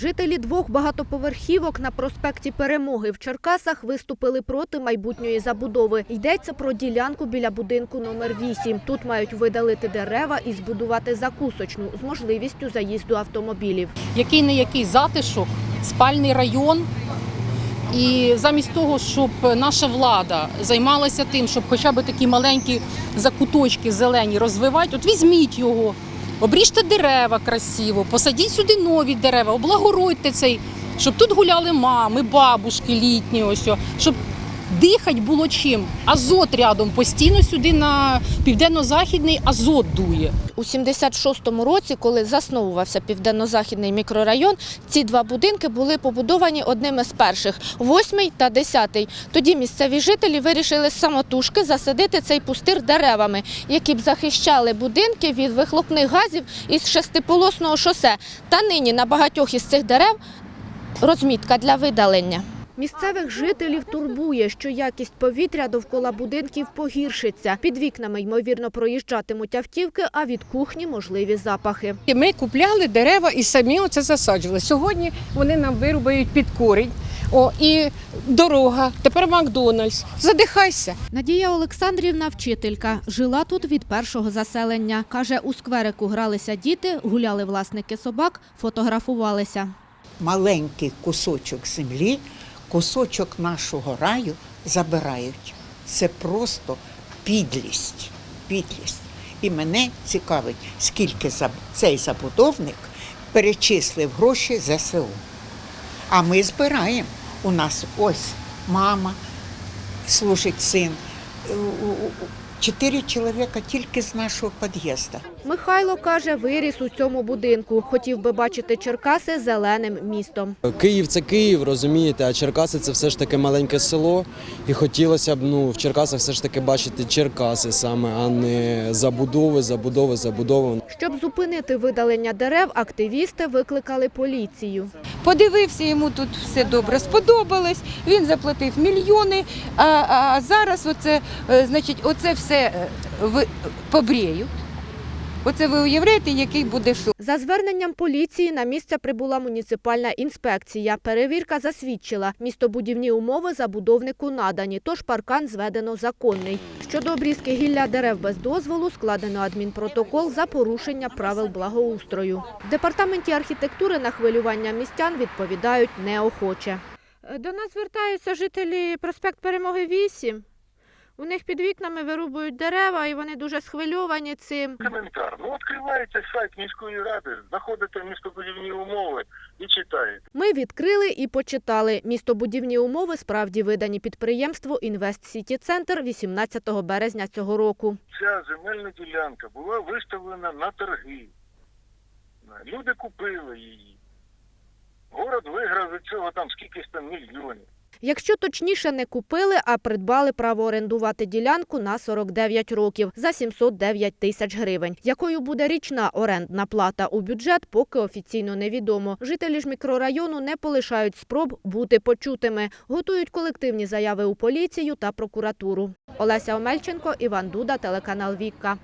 Жителі двох багатоповерхівок на проспекті Перемоги в Черкасах виступили проти майбутньої забудови. Йдеться про ділянку біля будинку номер 8. Тут мають видалити дерева і збудувати закусочну з можливістю заїзду автомобілів. який не який затишок, спальний район. І замість того, щоб наша влада займалася тим, щоб хоча б такі маленькі закуточки зелені розвивати, от візьміть його, обріжте дерева красиво, посадіть сюди нові дерева, облагородьте цей, щоб тут гуляли мами, бабушки літні, ось, щоб дихати було чим. Азот рядом постійно сюди на південно-західний азот дує. У 76-му році, коли засновувався південно-західний мікрорайон, ці два будинки були побудовані одними з перших – восьмий та десятий. Тоді місцеві жителі вирішили самотужки засадити цей пустир деревами, які б захищали будинки від вихлопних газів із шестиполосного шосе. Та нині на багатьох із цих дерев розмітка для видалення. Місцевих жителів турбує, що якість повітря довкола будинків погіршиться. Під вікнами, ймовірно, проїжджатимуть автівки, а від кухні можливі запахи. Ми купляли дерева і самі оце засаджували. Сьогодні вони нам вирубають під корінь. О, і дорога, тепер Макдональдс. Задихайся. Надія Олександрівна, вчителька, жила тут від першого заселення. Каже, у скверику гралися діти, гуляли власники собак, фотографувалися. маленький кусочок землі, кусочок нашого раю забирають. Це просто підлість. підлість. І мене цікавить, скільки цей забудовник перечислив гроші ЗСУ. А ми збираємо. У нас ось мама, служить син. Чотири чоловіка тільки з нашого під'їзду. Михайло каже, виріс у цьому будинку. Хотів би бачити Черкаси зеленим містом. Київ це Київ, розумієте, а Черкаси це все ж таки маленьке село. І хотілося б ну, в Черкасах все ж таки бачити Черкаси саме, а не забудови, забудови, забудови. Щоб зупинити видалення дерев, активісти викликали поліцію. Подивився йому тут все добре сподобалось. Він заплатив мільйони. А, а зараз оце, е, значить, оце все е, ви побріють. Оце ви уявляєте, який буде шум. За зверненням поліції на місце прибула муніципальна інспекція. Перевірка засвідчила, містобудівні умови забудовнику надані, тож паркан зведено законний. Щодо обрізки гілля дерев без дозволу складено адмінпротокол за порушення правил благоустрою. В департаменті архітектури на хвилювання містян відповідають неохоче. До нас звертаються жителі проспект Перемоги 8. У них під вікнами вирубують дерева, і вони дуже схвильовані цим. Коментар. Ну, відкриваєте сайт міської ради, знаходите містобудівні умови і читаєте. Ми відкрили і почитали. Містобудівні умови справді видані підприємству Інвест Сіті Центр 18 березня цього року. Ця земельна ділянка була виставлена на торги. Люди купили її. Город виграв від цього там скількись там мільйонів. Якщо точніше не купили, а придбали право орендувати ділянку на 49 років за 709 тисяч гривень. Якою буде річна орендна плата у бюджет, поки офіційно невідомо. Жителі ж мікрорайону не полишають спроб бути почутими. Готують колективні заяви у поліцію та прокуратуру. Олеся Омельченко, Іван Дуда, телеканал Вікка.